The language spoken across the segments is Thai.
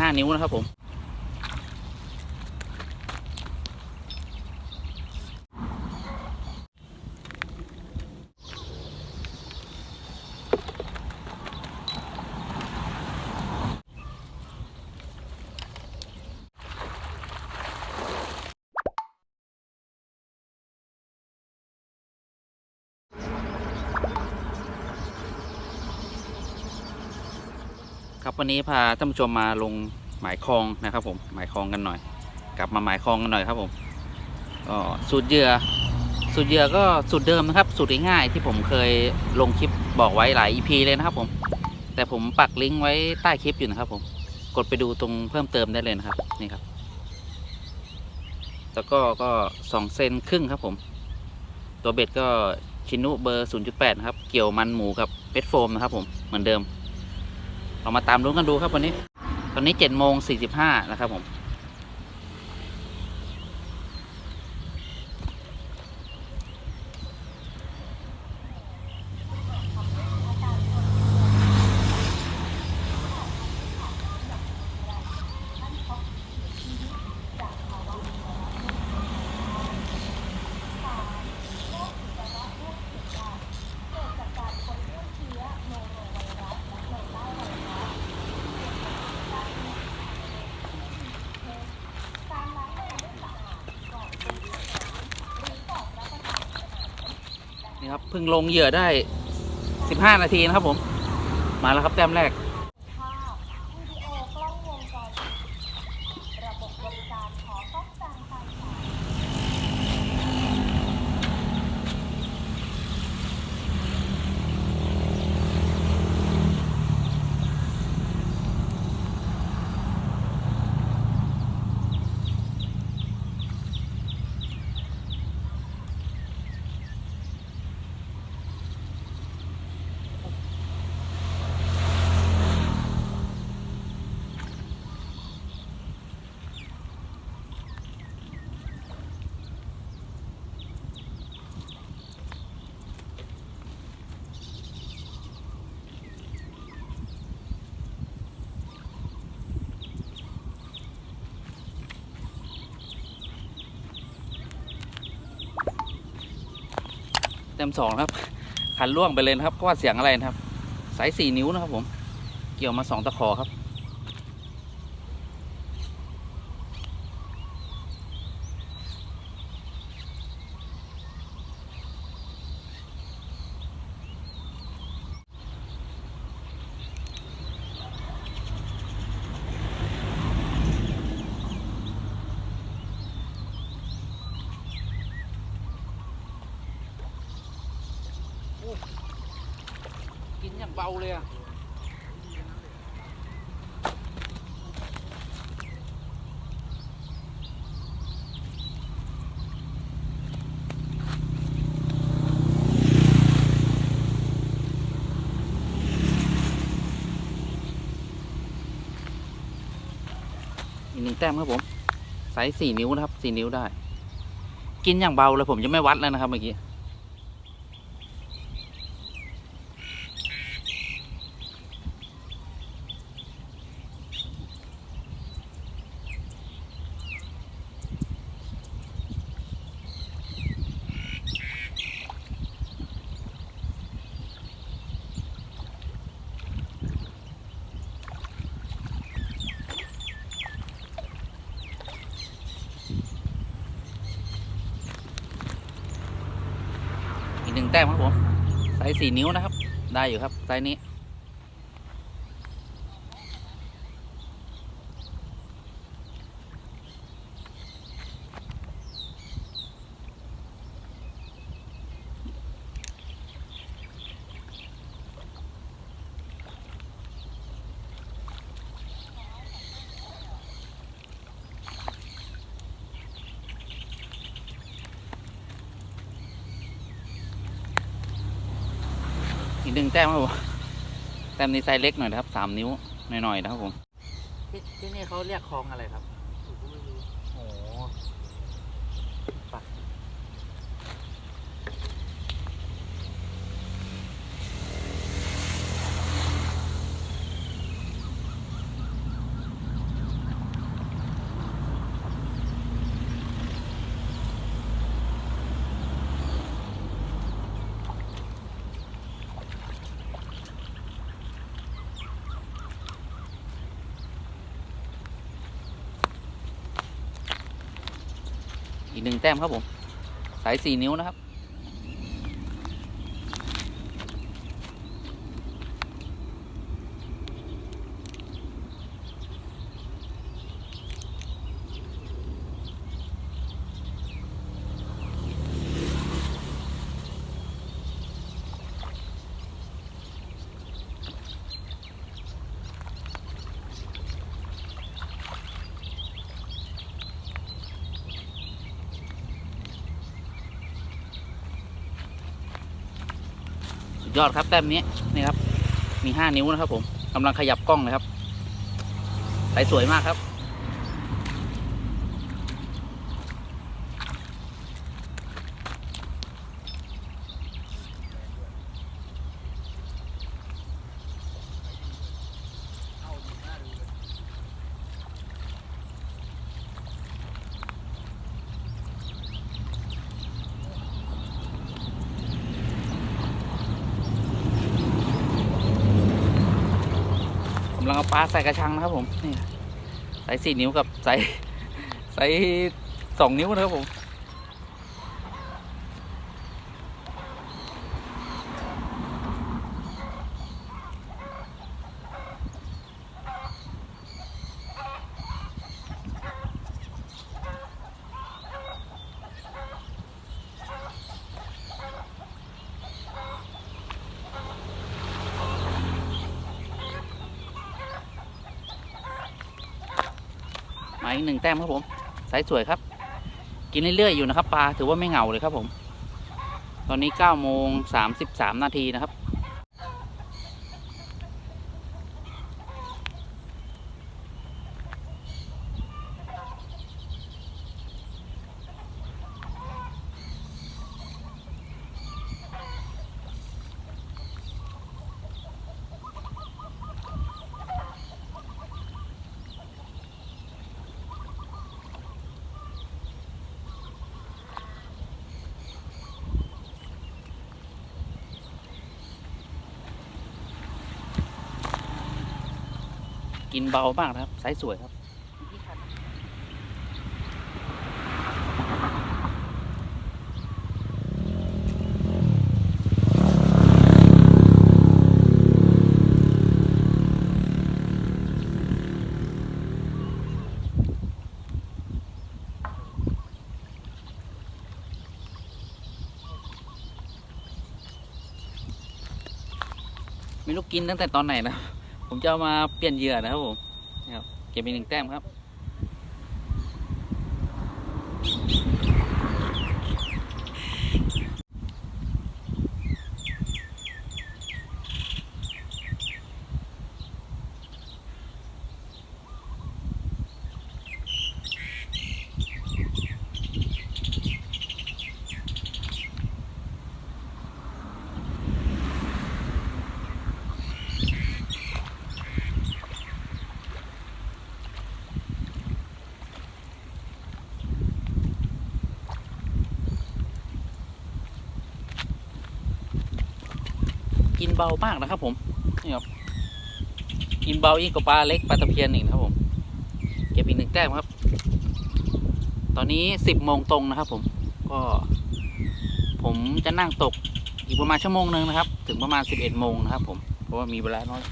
มีห้านิ้วนะครับผม ครับวันนี้พาท่านผู้ชมมาลงหมายคลองนะครับ ผมหมายคลองกันหน่อย กลับมาหมายคลองกันหน่อยครับผมก็สูตรเหยื่อสูตรเหยื่อก็สูตรเดิมนะครับ สูตรง่ายๆที่ผมเคยลงคลิปบอกไว้หลาย EP เลยนะครับผม แต่ผมปักลิงก์ไว้ใต้คลิปอยู่นะครับ ผมกดไปดูตรงเพิ่มเติมได้เลยนะครับนี่ครับแล้วก็ก็สองเซนครึ่งครับผม ตัวเบ็ดก็ชินุเบอร์ 0.8 นะครับ เกี่ยวมันหมูกับเพชรโฟมนะครับผมเหมือนเดิม เรามาตามลุ้นกันดูครับวันนี้ ตอนนี้เจ็ดโมงสี่สิบห้านะครับผม นี่ครับเพิ่งลงเหยื่อได้ 15 นาทีนะครับผม มาแล้วครับแต้มแรก ภาพวิดีโอกล้องวงจรปิดระบบบริการขอป้องกันการสาย เต็มสองครับ คันล่วงไปเลยนะครับเพราะว่าเสียงอะไรนะครับ สายสี่นิ้วนะครับผม เกี่ยวมาสองตะขอครับ เบาเลยอะอีกหนึ่งแต้มครับผมไซส์สี่นิ้วนะครับสี่นิ้วได้ กินอย่างเบาเลยผมจะไม่วัดแล้วนะครับเมื่อกี้ อีกหนึ่งแต้มครับผม ไซ สี่นิ้วนะครับ ได้อยู่ครับไซส์นี้ อีกหนึ่งแต้มครับผมแต้มนี้ไซส์เล็กหน่อยนะครับสามนิ้วหน่อยๆนะครับผมที่ที่นี่เขาเรียกคลองอะไรครับ อีกหนึ่งแต้มครับผม สายสี่นิ้วนะครับ ยอดครับแต้มนี้นี่ครับ มีห้านิ้วนะครับผมกำลังขยับกล้องเลยครับสายสวยมากครับ เอาปลาใส่กระชังนะครับผมนี่ใส่สี่นิ้วกับใส่ใส่สองนิ้วนะครับผม อีกหนึ่งแต้มครับผมสายสวยครับ กินเรื่อยๆอยู่นะครับปลาถือว่าไม่เหงาเลยครับผม ตอนนี้9โมง33 นาทีนะครับ กินเบามากนะครับสายสวยครับไม่รู้กินตั้งแต่ตอนไหนนะ ผมจะามาเปลี่ยนเหยื่อนะครับผมครับเก็บอีกหนึ่งแต้มครับ กินเบามากนะครับ ผมนี่ครับกินเบายิ่งกว่าปลาเล็กปลาตะเพียนอีกนะครับผมเก็บอีกหนึ่งแต้มครับ ตอนนี้สิบโมงตรงนะครับ ผมก็ ผมจะนั่งตกอีกประมาณชั่วโมงหนึ่งนะครับ ถึงประมาณสิบเอ็ดโมงนะครับ ผมเพราะว่ามีเวลาน้อย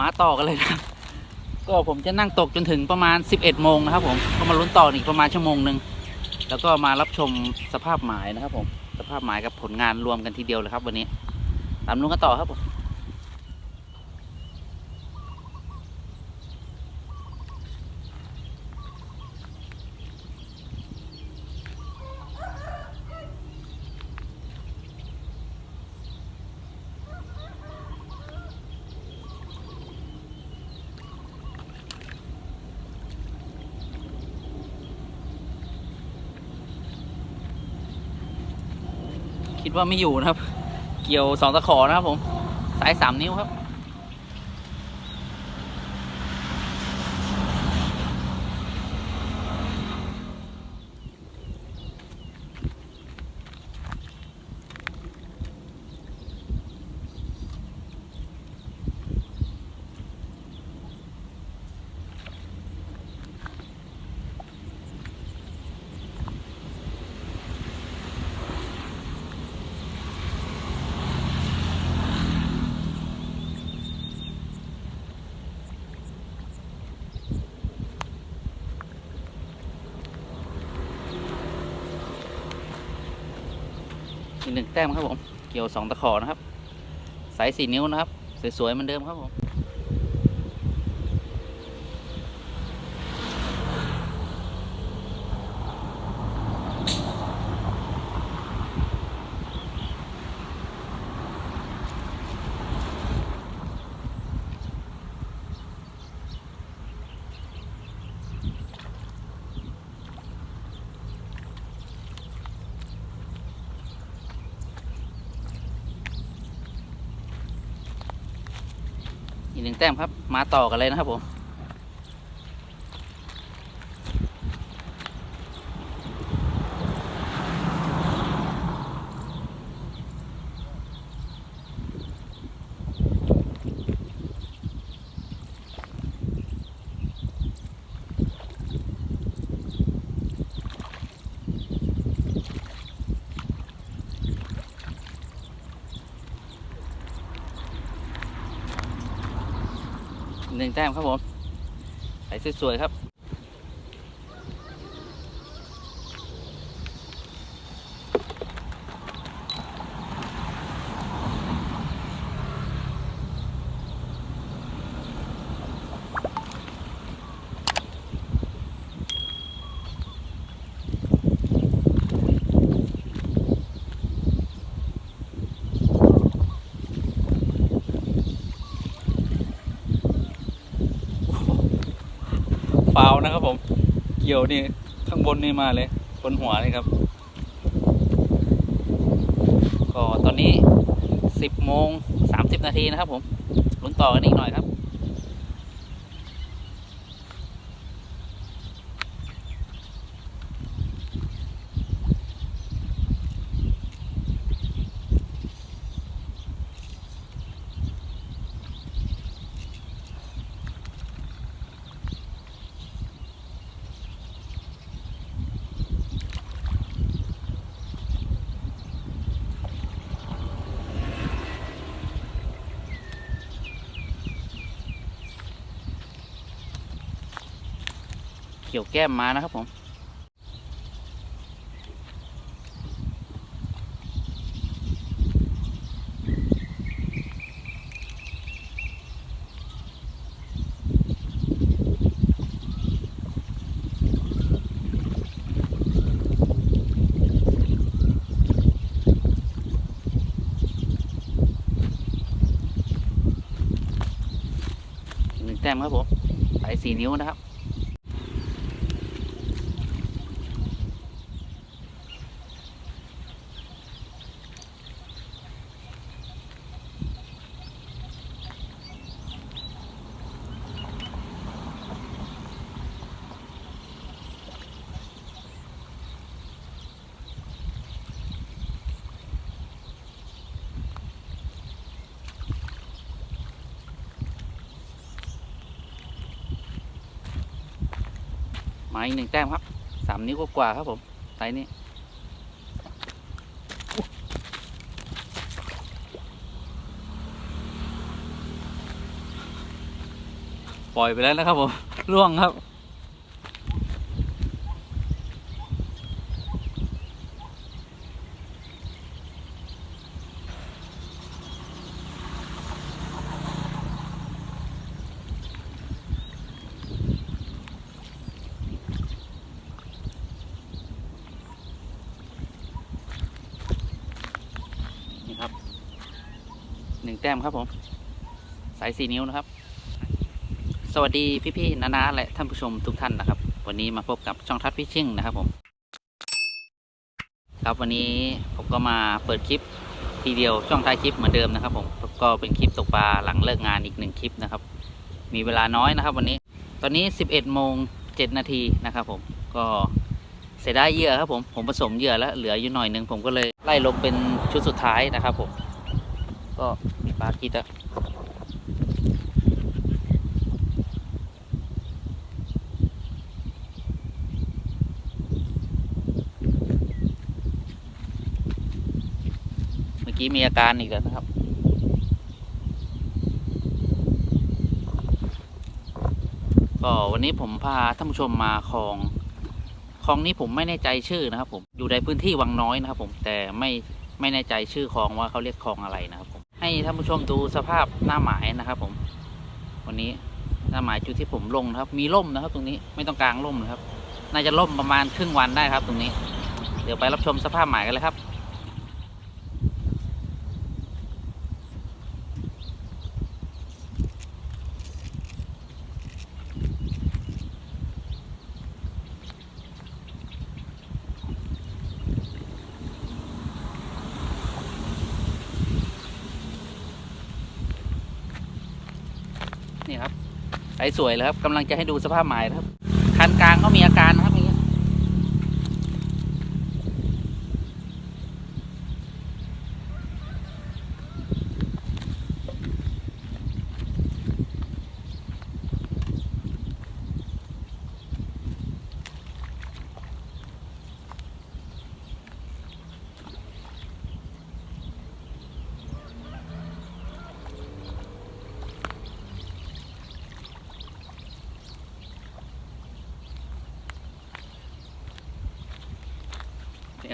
มาต่อกันเลยนะก็ผมจะนั่งตกจนถึงประมาณ 11โมงนะครับผมก็มาลุ้นต่ออีกประมาณชั่วโมงหนึ่งแล้วก็มารับชมสภาพหมายนะครับผมสภาพหมายกับผลงานรวมกันทีเดียวเลยครับวันนี้ตามลุ้นกันต่อครับผม คิดว่าไม่อยู่นะครับ เกี่ยวสองตะขอนะครับผม สายสามนิ้วครับ อีกหนึ่งแต้มครับผม เกี่ยวสองตะขอนะครับ สายสี่นิ้วนะครับ สวยๆเหมือนเดิมครับผม นึ่งแต้มครับ มาต่อกันเลยนะครับผม หนึ่งแต้มครับผมใส่สวยๆครับ ฟาวล์นะครับผม เกี่ยวนี่ข้างบนนี่มาเลยบนหัวนี่ครับ ก็ตอนนี้ 10โมง30 นาทีนะครับผมลุ้นต่อกันอีกหน่อยครับ เกี่ยวแก้มมานะครับผมหนึ่งแต้มครับผมสายสี่นิ้วนะครับ มาอีกหนึ่งแต้มครับสามนิ้วกว่าครับผมไซส์นี้ปล่อยไปแล้วนะครับผมล่วงครับ งแต้มครับผม สายสี่นิ้วนะครับ สวัสดีพี่ๆนานาและท่านผู้ชมทุกท่านนะครับ วันนี้มาพบกับช่องทัดพิชชิ่งนะครับผม ครับวันนี้ผมก็มาเปิดคลิปทีเดียวช่องท้ายคลิปเหมือนเดิมนะครับ ผมก็เป็นคลิปตกปลาหลังเลิกงานอีกหนึ่งคลิปนะครับ มีเวลาน้อยนะครับ วันนี้ตอนนี้ 11โมง7นาทีนะครับ ผมก็เสียดายเหยื่อครับผมผมผสมเหยื่อแล้วเหลืออยู่หน่อยหนึ่งผมก็เลยไล่ลงเป็นชุดสุดท้ายนะครับ ผม ก็ ปลากีตะเมื่อกี้มีอาการอีกแล้วนะครับก็วันนี้ผมพาท่านผู้ชมมาคลองคลองนี้ผมไม่แน่ใจชื่อนะครับ ผมอยู่ในพื้นที่วังน้อยนะครับ ผมแต่ไม่ไม่แน่ใจชื่อคลองว่าเขาเรียกคลองอะไรนะครับผม ให้ท่านผู้ชมดูสภาพหน้าหมายนะครับ ผม วันนี้หน้าหมายจุดที่ผมลงนะครับ มีร่มนะครับ ตรงนี้ไม่ต้องกลางร่มนะครับ น่าจะร่มประมาณครึ่งวันได้ครับ ตรงนี้ เดี๋ยวไปรับชมสภาพหมายกันเลยครับ สสวยเลยครับกำลังจะให้ดูสภาพหมายนะครับคันกลางก็มีอาการนะ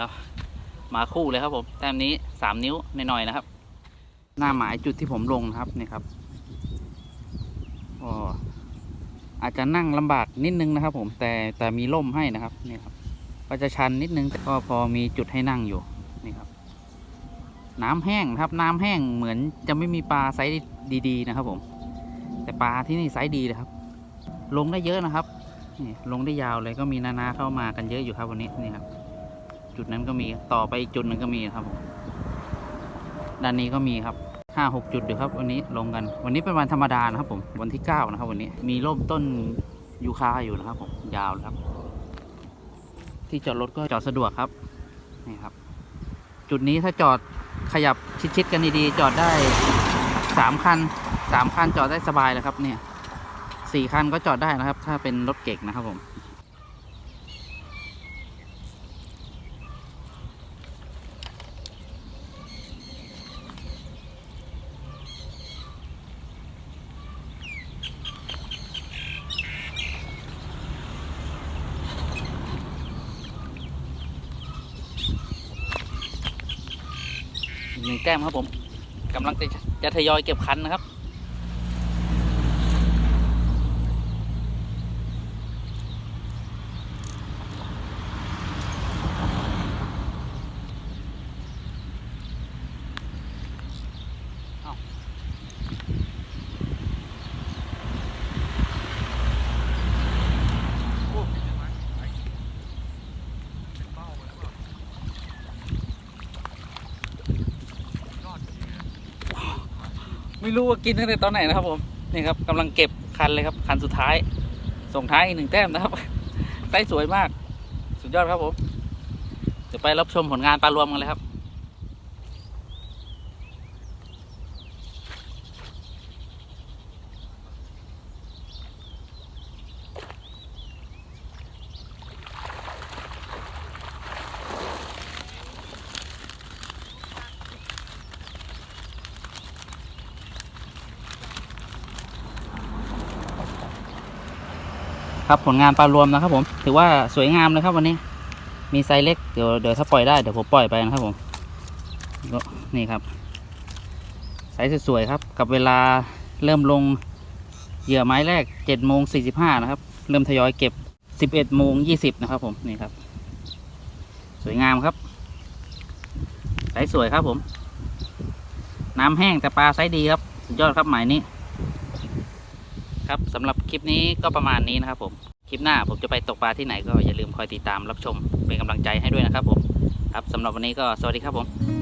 ครับอย่างเงี้ยนี่ครับ มาคู่เลยครับผม แต้มนี้สามนิ้วหน่อยๆนะครับ หน้าหมายจุดที่ผมลงนะครับนี่ครับก็อาจจะนั่งลำบากนิดนึงนะครับ ผมแต่แต่มีร่มให้นะครับนี่ครับ ก็จะชันนิดนึงแต่ก็พอมีจุดให้นั่งอยู่นี่ครับ น้ำแห้งครับ น้ำแห้งเหมือนจะไม่มีปลาไซส์ดีๆ นะครับ ผม แต่ปลาที่นี่ไซส์ดีเลยครับ ลงได้เยอะนะครับนี่ลงได้ยาวเลยก็มีนานาเข้ามากันเยอะอยู่ครับวันนี้นี่ครับ จุดนั้นก็มีต่อไปอีกจุดหนึงก็มีครับผมด้านนี้ก็มีครับห้าหกจุดอยู่ครับ วันนี้ลงกัน วันนี้เป็นวันธรรมดานะครับ ผมวันที่เก้านะครับ วันนี้มีร่มต้นยูคาอยู่นะครับ ผมยาวเลยครับ ที่จอดรถก็จอดสะดวกครับนี่ครับ จุดนี้ถ้าจอดขยับชิดๆกันดีๆจอดได้สามคันสามคันจอดได้สบายเลยครับ เนี่ยสี่คันก็จอดได้นะครับ ถ้าเป็นรถเก่งนะครับผม แก้มครับผมกำลังจะทยอยเก็บคันนะครับ ไม่รู้ว่ากินตั้งแต่ตอนไหนนะครับ ผมนี่ครับกำลังเก็บคันเลยครับ คันสุดท้าย ส่งท้ายอีกหนึ่งแต้มนะครับไตสวยมาก สุดยอดครับผมเดี๋ยวไปรับชมผลงานปลารวมกันเลยครับ ครับผลงานปลารวมนะครับผมถือว่าสวยงามเลยครับวันนี้ มีไซส์เล็กเดี๋ยวเดี๋ยวถ้าปล่อยได้เดี๋ยวผมปล่อยไปนะครับผมก็นี่ครับไซส์สวยๆครับ กับเวลาเริ่มลงเหยื่อไม้แรกเจ็ดโมงสี่สิบห้านะครับ เริ่มทยอยเก็บสิบเอ็ดโมงยี่สิบนะครับผมนี่ครับ สวยงามครับไซส์สวยครับผม น้ำแห้งแต่ปลาไซส์ดีครับสุดยอดครับหมายนี้ ครับสำหรับคลิปนี้ก็ประมาณนี้นะครับผมคลิปหน้าผมจะไปตกปลาที่ไหนก็อย่าลืมคอยติดตามรับชมเป็นกำลังใจให้ด้วยนะครับผมครับสำหรับวันนี้ก็สวัสดีครับผม